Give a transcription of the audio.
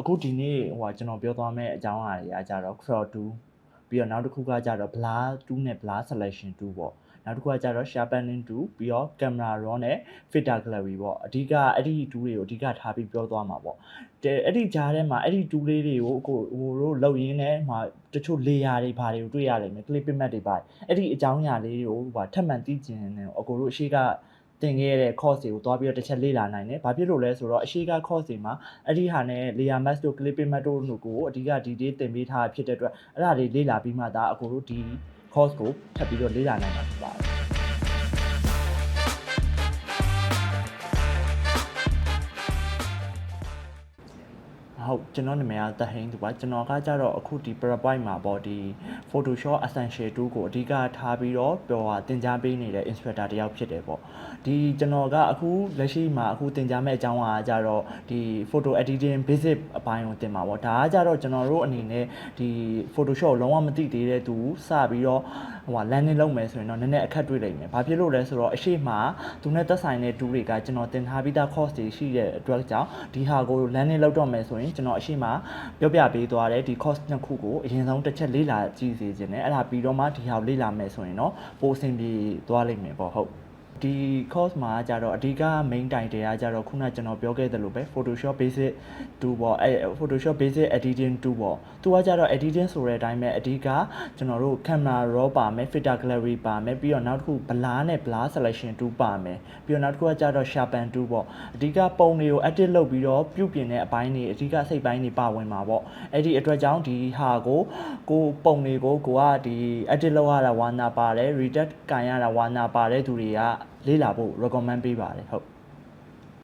အခုဒီနေ့ဟိုကကျွန်တော်ပြောသွားမယ့်အကြောင်းအရာတွေကကြတော့ crop 2ပြီးတော့နောက်တစ်ခုကကြတော့ blur 2နဲ့ blur selection 2ပေါ့နောက်တစ်ခုကကြတော့ sharpening 2ပြီးတော့ camera raw နဲ့ filter gallery ပေါ့အဓိကအဲ့ဒီ2တွေကိုအဓိကထားပြီးပြောသွားမှာပေါ့တဲ့အဲ့ဒီကြားထဲမှာအဲ့ဒီ2လေးတွေကိုအခုဟိုတို့လောက်ရင်းနဲ့ဟိုတချို့ layer တွေဘာတွေကိုတွေ့ရလိမ့်မယ် clip map တွေပါအဲ့ဒီအကြောင်းအရာလေးတွေကိုဟိုထပ်မံသိကျင်နေအကိုတို့အရှိက တင်ခဲ့တဲ့ course တွေကိုတွားပြီးတော့တစ်ချက်လေ့လာနိုင်တယ်။ဘာဖြစ်လို့လဲဆိုတော့အရှိက course တွေမှာအဲ့ဒီဟာနဲ့ layer mask တို့ clip map တို့ကိုအဓိကဒီ day တင်ပေးထားဖြစ်တဲ့အတွက်အဲ့ဒါတွေလေ့လာပြီးမှဒါအကိုတို့ဒီ course ကိုထပ်ပြီးတော့လေ့လာနိုင်မှာဖြစ်ပါတယ်။ ဟုတ်ကျွန်တော်နာမည်ကတဟိန်းသူပါကျွန်တော်ကကြတော့အခုဒီ PowerPoint မှာပေါ့ဒီ Photoshop Essential 2ကိုအဓိကထားပြီးတော့ပြောတာသင်ကြားပေးနေတဲ့ instructor တယောက်ဖြစ်တယ်ပေါ့ဒီကျွန်တော်ကအခုလက်ရှိမှာအခုသင်ကြားမဲ့အကြောင်းအရာကြတော့ဒီ photo editing basic အပိုင်းကိုသင်ပါပေါ့ဒါကကြတော့ကျွန်တော်တို့အနေနဲ့ဒီ Photoshop လုံးဝမသိသေးတဲ့သူစပြီးတော့ဟိုဟာ landing လုပ်မယ်ဆိုရင်တော့နည်းနည်းအခက်တွေ့လိမ့်မယ်ဘာဖြစ်လို့လဲဆိုတော့အရှိမသူနဲ့သက်ဆိုင်တဲ့ tool တွေကကျွန်တော်သင်ထားပြီးသား course တွေရှိတဲ့အတွက်ကြောင့်ဒီဟာကို landing လုပ်တော့မယ်ဆိုရင်ကျွန်တော်အရှိမပြောပြပေးသွားတယ်ဒီ course နှစ်ခုကိုအရင်ဆုံးတစ်ချက်လေ့လာကြည့်စေခြင်းနဲ့အဲ့ဒါပြီးတော့မှဒီဟာကိုလေ့လာမယ်ဆိုရင်တော့ပိုအဆင်ပြေသွားလိမ့်မယ်ပေါ့ဟုတ် ဒီ course မှာကြတော့အဓိက main တိုင်တွေကကြတော့ခုနကျွန်တော်ပြောခဲ့သလိုပဲ Photoshop basic 2ပေါ့အဲ Photoshop basic editing 2ပေါ့သူကကြတော့ editing ဆိုတဲ့အတိုင်းပဲအဓိကကျွန်တော်တို့ camera raw ပါမယ် filter gallery ပါမယ်ပြီးတော့နောက်တစ်ခု blur နဲ့ blur selection 2ပါမယ်ပြီးတော့နောက်တစ်ခုကကြတော့ sharpen 2ပေါ့အဓိကပုံတွေကို edit လုပ်ပြီးတော့ပြုပြင်တဲ့အပိုင်းတွေအဓိကစိတ်ပိုင်းတွေပါဝင်မှာပေါ့အဲ့ဒီအတွက်ကြောင့်ဒီဟာကိုကိုပုံတွေကိုကိုကဒီ edit လုပ်ရတာဝါနာပါတယ် redact ကန်ရတာဝါနာပါတဲ့သူတွေက လေ့လာဖို့ recommend ပေးပါတယ်ဟုတ်